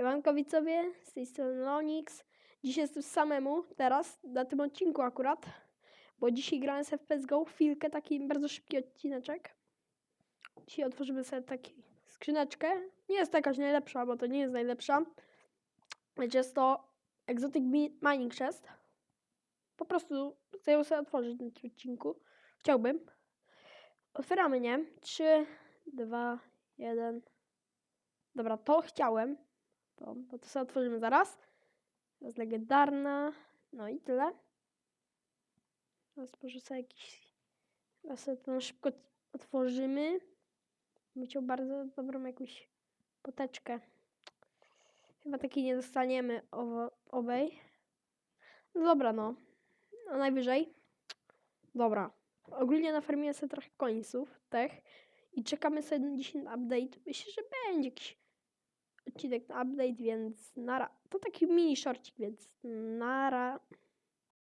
Siemanko z tej strony Lonix. Dzisiaj jestem samemu, teraz, na tym odcinku akurat, bo dzisiaj grałem sobie w CSGO chwilkę, taki bardzo szybki odcineczek. Dzisiaj otworzymy sobie taką skrzyneczkę. Nie jest jakaś najlepsza, bo to nie jest najlepsza. Lecz jest to Exotic Mi- Mining Chest. Po prostu chcę ją sobie otworzyć na tym odcinku. Chciałbym. Otwieramy, nie? 3, 2, 1. Dobra, to chciałem. To, bo to sobie otworzymy zaraz. To jest legendarna. No i tyle. Teraz sobie jakiś... Teraz sobie to na szybko otworzymy. Chciał bardzo dobrą jakąś poteczkę. Chyba takiej nie dostaniemy owo, owej. No dobra, no. No najwyżej. Dobra. Ogólnie nafarmiłem sobie trochę końców, tech. I czekamy sobie na dzisiaj na update. Myślę, że będzie jakiś odcinek na update, więc nara. To taki mini shortcik, więc nara.